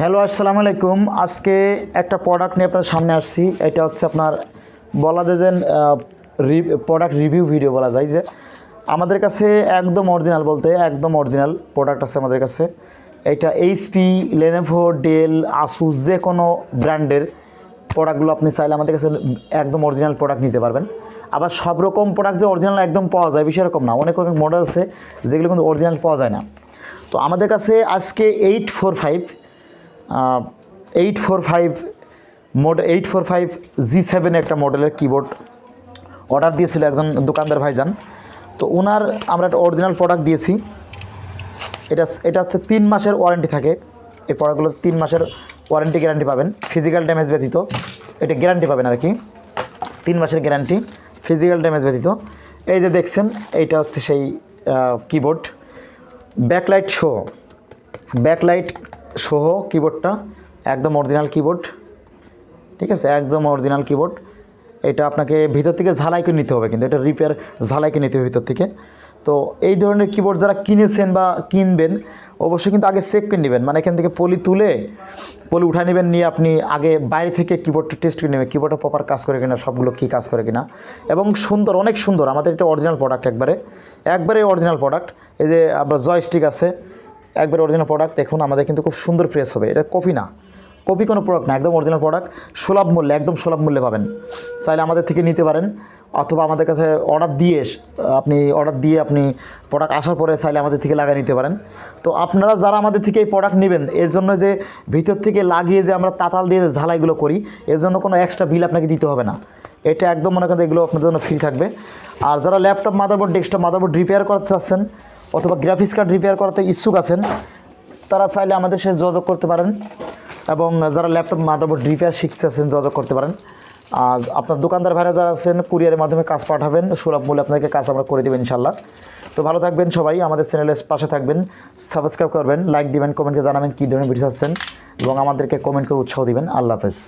Hello, আসসালামু আলাইকুম। আজকে একটা প্রোডাক্ট নিয়ে আপনার সামনে আসছি। এটা হচ্ছে আপনার বলা দেন প্রোডাক্ট রিভিউ ভিডিও বলা যায় যে, আমাদের কাছে একদম অরিজিনাল বলতে একদম অরিজিনাল প্রোডাক্ট আছে আমাদের কাছে। এটা এইচপি লেনেভো ডেল আসুস যে কোনো ব্র্যান্ডের প্রোডাক্টগুলো আপনি চাইলে আমাদের কাছে একদম অরিজিনাল প্রোডাক্ট নিতে পারবেন। আবার সব রকম প্রোডাক্ট যে অরিজিনাল একদম পাওয়া যায়, বিষয় এরকম না। অনেক অনেক মডেল আছে যেগুলো কিন্তু অরিজিনাল পাওয়া যায় না। তো আমাদের কাছে আজকে eight four five eight four five mode eight four five G seven একটা মডেলের কিবোর্ড অর্ডার দিয়েছিল একজন দোকানদার ভাইজান। তো ওনার আমরা একটা অরিজিনাল প্রোডাক্ট দিয়েছি। এটা এটা হচ্ছে তিন মাসের ওয়ারেন্টি থাকে। এই প্রোডাক্টগুলো তিন মাসের ওয়ারেন্টি গ্যারান্টি পাবেন। ফিজিক্যাল ড্যামেজ ব্যতীত। এটা গ্যারান্টি পাবেন আর কি। তিন মাসের গ্যারান্টি ফিজিক্যাল ড্যামেজ ব্যতীত। এই যে দেখছেন, এইটা হচ্ছে সেই কিবোর্ড ব্যাকলাইট শো ব্যাকলাইট সহ কিবোর্ডটা একদম অরিজিনাল কিবোর্ড ঠিক আছে? একদম অরিজিনাল কিবোর্ড এটা আপনাকে ভিতর থেকে ঝালাই করে নিতে হবে কিন্তু, এটা রিপেয়ার ঝালাই করে নিতে হবে ভিতর থেকে। তো এই ধরনের কিবোর্ড যারা কিনেছেন বা কিনবেন, অবশ্যই কিন্তু আগে চেক করে নেবেন। মানে এখান থেকে পলি তুলে, পলি উঠায় নেবেন, নিয়ে আপনি আগে বাইরে থেকে কিবোর্ডটা টেস্ট করে নেবেন। কিবোর্ডটা প্রপার কাজ করে কিনা, সবগুলো কী কাজ করে কিনা। এবং সুন্দর, অনেক সুন্দর। আমাদের এটা অরিজিনাল প্রোডাক্ট একবারে। একবারে অরিজিনাল প্রোডাক্ট এই যে আপনার জয়স্টিক আছে একবারে অরিজিনাল প্রোডাক্ট দেখুন, আমাদের কিন্তু খুব সুন্দর প্রেস হবে। এটা কপি না। কপি কোনো প্রোডাক্ট না, একদম অরিজিনাল প্রোডাক্ট সুলভ মূল্যে, একদম সুলভ মূল্যে পাবেন। চাইলে আমাদের থেকে নিতে পারেন, অথবা আমাদের কাছে অর্ডার দিয়ে, আপনি অর্ডার দিয়ে আপনি প্রোডাক্ট আসার পরে চাইলে আমাদের থেকে লাগিয়ে নিতে পারেন। তো আপনারা যারা আমাদের থেকে এই প্রোডাক্ট নেবেন, এর জন্য যে ভিতর থেকে লাগিয়ে যে আমরা তাতাল দিয়ে যে ঝালাইগুলো করি, এর জন্য কোনো এক্সট্রা বিল আপনাকে দিতে হবে না। এটা একদম মনে করেন এগুলো আপনাদের জন্য ফ্রি থাকবে। আর যারা laptop motherboard desktop motherboard repair করতে চাচ্ছেন অথবা গ্রাফিক্স কার্ড রিপেয়ার করাতে ইচ্ছুক আছেন, তারা চাইলে আমাদের সাথে যোগাযোগ করতে পারেন এবং যারা ল্যাপটপ মাদারবোর্ড রিপেয়ার শিখতেছেন যোগাযোগ করতে পারেন। আর আপনার দোকানদার ভাইরা যারা আছেন, কুরিয়ারের মাধ্যমে কাজ পাঠাবেন, সুলভ মূল্যে আপনাকে কাজ আমরা করে দেবেন ইনশাল্লাহ তো ভালো থাকবেন সবাই, আমাদের চ্যানেলের পাশে থাকবেন সাবস্ক্রাইব করবেন লাইক দিবেন কমেন্টকে জানাবেন কী ধরনের ভিডিও আছেন এবং আমাদেরকে কমেন্ট করে উৎসাহ দিবেন। আল্লাহ হাফেজ।